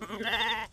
Bleh.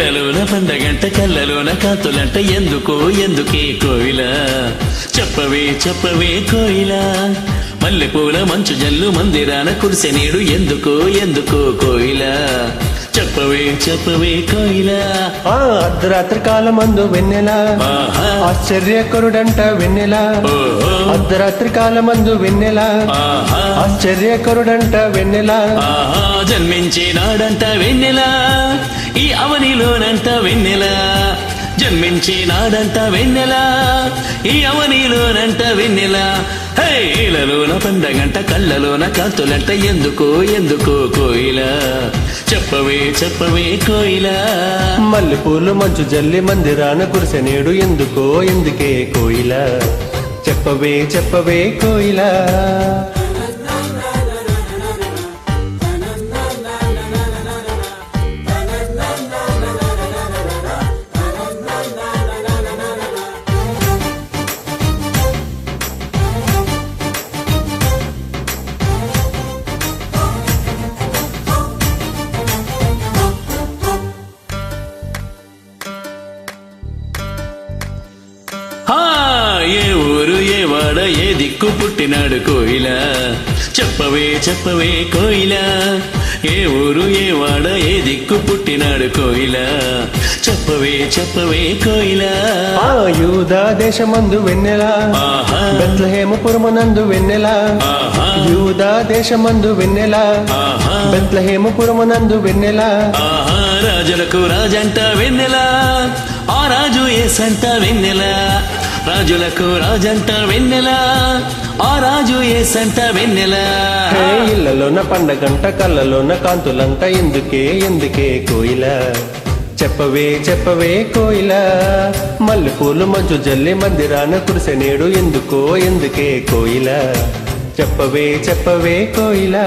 ఇలలోన పండగంట కళ్ళలోన కాతులంట. ఎందుకో ఎందుకే కోయిల? చెప్పవే చెప్పవే కోయిల? మల్లెపూల మంచు జల్లు మందిరాన కురిసె నీడు. ఎందుకో ఎందుకో కోయిలా? చెప్పవే చెప్పవే కోయిల. ఆ అర్ధరాత్రి కాలమందు వెన్నెల. ఆహా. ఆశ్చర్యకరుడంట వెన్నెల. అర్ధరాత్రి కాలమందు వెన్నెల. ఆహా. ఆశ్చర్యకరుడంట వెన్నెల. ఆహా జన్మించినాడంట వెన్నెల. ఈ అవనిలోనంట వెన్నెల. జన్మించినాడంట వెన్నెల. ఈ అవనిలోనంట వెన్నెల. హే ఇలలోన పండగంట కళ్ళలోన కాంతులంట ఎందుకో ఎందుకో కోయిల. చెప్పవే చెప్పవే కోయిలా. మల్లెపూలు మంచు జల్లి మందిరాన కురిసె నేడు ఎందుకో ఎందుకే కోయిలా. చెప్పవే చెప్పవే కోయిలా. దిక్కు పుట్టినాడు కోయిల. చెప్పవే చెప్పవే కోయిల. ఏ ఊరు ఏ వాడ ఏ దిక్కు పుట్టినాడు కోయిల. చెప్పవే చెప్పవే కోయిల. యూదా దేశమందు వెన్నెల బెత్లహేమపురమునందు వెన్నెల ఆహా. యూదా దేశమందు వెన్నెల బెత్లహేమపురమునందు వెన్నెల. ఆహా రాజులకు రాజంట వెన్నెల ఆ రాజు ఏసంట వెన్నెల. రాజులకు రాజంట వెన్నెల ఆ రాజు ఏసంట వెన్నెల? ఇళ్ళలోన ఇళ్ళలోన పండగంట కళ్ళలోన కాంతులంట ఎందుకే ఎందుకే కోయిల? చెప్పవే చెప్పవే కోయిల మల్లెపూలు మంచు జల్లి మందిరాన కురిసె నేడు ఎందుకో ఎందుకే కోయిల? చెప్పవే చెప్పవే కోయిలా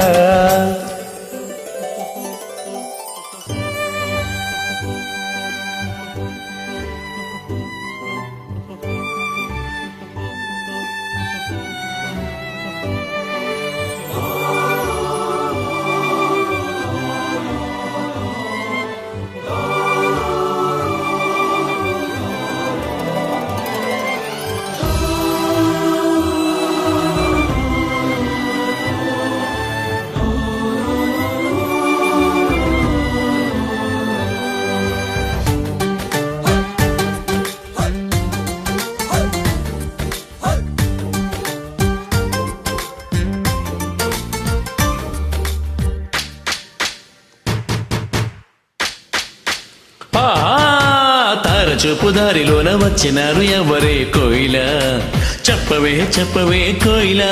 చూపు దారిలోన వచ్చినారు ఎవరే కోయిలా? చెప్పవే చెప్పవే కోయిలా.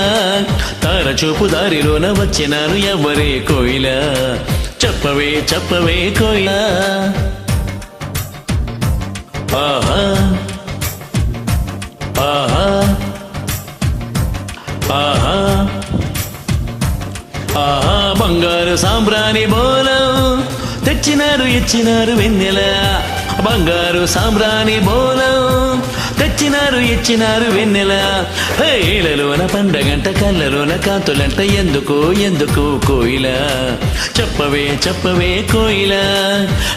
తార చూపు దారిలోన వచ్చినారు ఎవరే కోయిలా? చెప్పవే చెప్పవే కోయిలా. ఆహా. ఆహా. ఆహా. ఆహా బంగారు సాంబ్రాణి బోలం. తెచ్చినారు ఇచ్చినారు వెన్నెలా. బంగారు సాంబ్రాణి బోలం. తెచ్చినారు ఇచ్చినారు వెన్నెల. ఏలలోన పండగంట కళ్ళలోన కాంతులంట. ఎందుకు ఎందుకు కోయిల? చెప్పవే చెప్పవే కోయిల.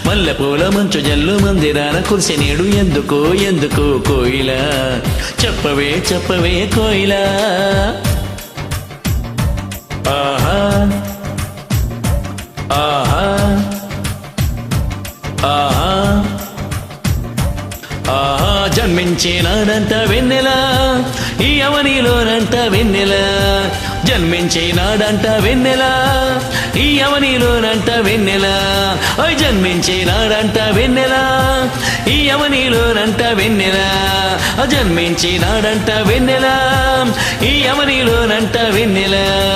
మల్లెపూల మంచు జల్లు మందిరాన కురిసి ఎందుకు ఎందుకు కోయిల? చెప్పవే చెప్పవే కోయిల. ఆహా ఆహా. ఆహా. ఆహా జన్మించినాడంట వెన్నెల ఈ అవనిలోనంత వెన్నెల. జన్మించినాడంట వెన్నెల ఈ అవనిలోనంత వెన్నెల. ఓయ్ జన్మించినాడంట వెన్నెల ఈ యమనిలోనంట వెన్నెలా. జన్మించినాడంట వెన్నెల ఈ అవనిలోనంత వెన్నెలా.